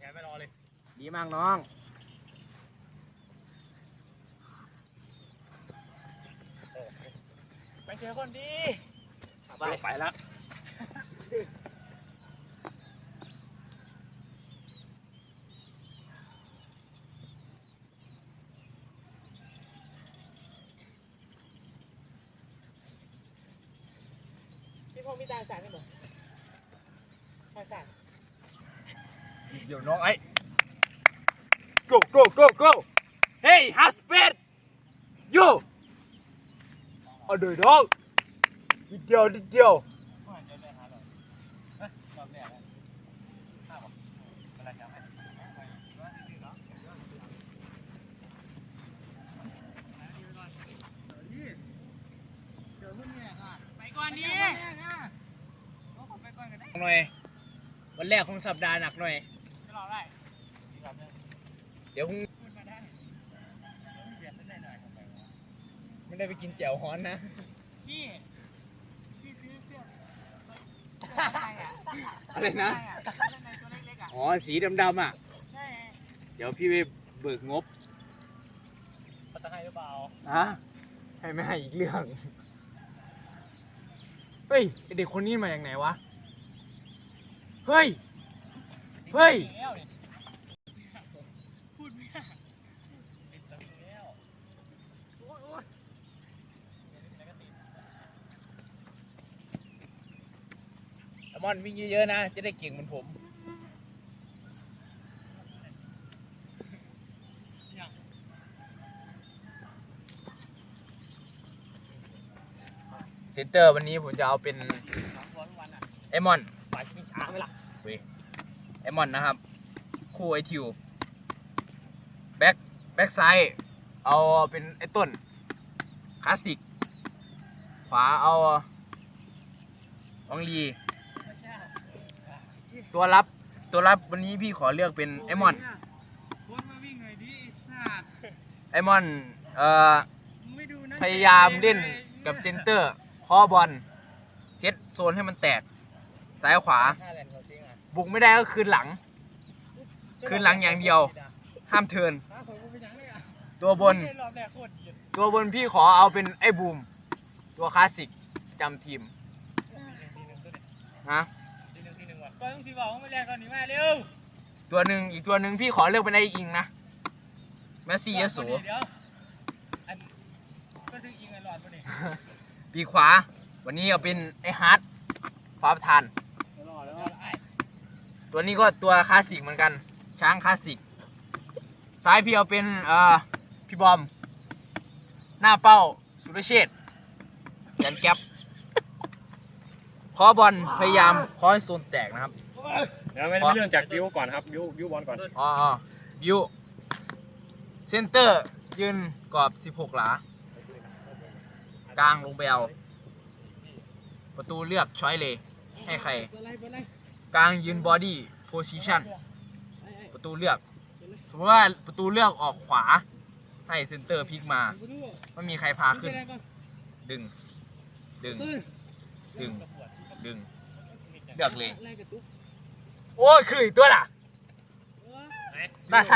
แขนไม่รอเลย ดีมากน้องไปเจอคนดีไปไปแล้วพี่พงมีตาสารกันเหรอตาสาร เดี๋ยวน้องไอ้ go go go go hey husband you เอาเดี๋ยวน้องนิดเดียวนิดเดียวไม่เจอเลยหาเลยฮะรอบแรกแล้วห้าบอกอะไรครับให้ไปก่อนดีหน่อยวันแรกของสัปดาห์หนักหน่อย จะรอได้ดีกว่าเดิมเดี๋ยวพรุ่งพูดมาได้เบียดสักหน่อยหน่อยครับไม่ได้ไปกินแจ่วฮ้อนนะ พี่พี่ซื้อเสื้ออะไรนะเสื้อในตัวเล็กๆอะอ๋อ สีดำๆอะ ใช่เดี๋ยวพี่ไปเบิกงบเขาจะให้หรือเปล่าฮะให้ไม่ให้อีกเรื่อง เฮ้ยไอ้เด็กคนนี้มาจากไหนวะ เฮ้ย เฮ้ยแล้วนี่พูดไม่ได้ติดตั้งแล้วโอ้ยโอ้ยเดี๋ยวนี้ก็ติดแอมอนวิ่งเยอะๆนะ จะได้เก่งเหมือนผมอย่างเซนเตอร์วันนี้ผมจะเอาเป็นสามร้อยวันอะไอมอนฝ่ายจะมีช้างไหมล่ะ ไอมอนนะครับ คู่ไอทิวแบ็คแบ็คซ้ายเอาเป็นไอต้นคลาสสิก ขวาเอาวังลี ตัวรับตัวรับวันนี้พี่ขอเลือกเป็นไอมอนโค้ชมาวิ่งหน่อยดิไอ้มอนเอ่อพยายามเล่นกับเซนเตอร์คอบอลเจ็ดโซนให้มันแตก ซ้ายขวา ห้าแลนด์เขาจริงอะบุกไม่ได้ก็คืนหลัง คืนหลังอย่างเดียว ห้ามเทิร์นห้าคนกูไปยังเลยอะตัวบนเล่รอบแรกโคตรดีตัวบนพี่ขอเอาเป็นไอ้บูม ตัวคลาสสิกจำทีมทีหนึ่งตัวหนึ่งฮะทีหนึ่งทีหนึ่งว่ะก็ต้องทีบอกว่าไม่แรงก่อนหนีมาเร็วตัวหนึ่งอีกตัวหนึ่งพี่ขอเลือกเป็นไอ้อิงนะแมสซี่ยโสเดี๋ยวอันก็ถึงยิงไอ้หลอดพอดีปีกขวา วันนี้เอาเป็นไอ้ฮาร์ดฟ้าประธานรอแล้วก็ไอ้ ตัวนี้ก็ตัวคลาสสิกเหมือนกัน ช้างคลาสสิกซ้ายพี่เอาเป็นเอ่อพี่บอม หน้าเป้าสุรเชษฐ์ยันแก๊ปขอบอลพยายามขอให้โซนแตกนะครับ เดี๋ยวไม่ไม่เรื่องจากบิวก่อนครับบิวบิวบอลก่อนอ๋ออ๋อบิวเซนเตอร์ยืนกรอบ 16 หลา กลางลงไปเอา ประตูเลือกช้อยเลย ให้ใคร เปิดไรเปิดไรกลางยืนบอดี้โพซิชันประตูเลือก สมมติว่าประตูเลือกออกขวา ให้เซนเตอร์พลิกมาไม่มีใครพาขึ้น ดึง ดึง ดึง ดึง เลือกเลย โอ้ยคืออีกตัวล่ะไหนน่าสั่น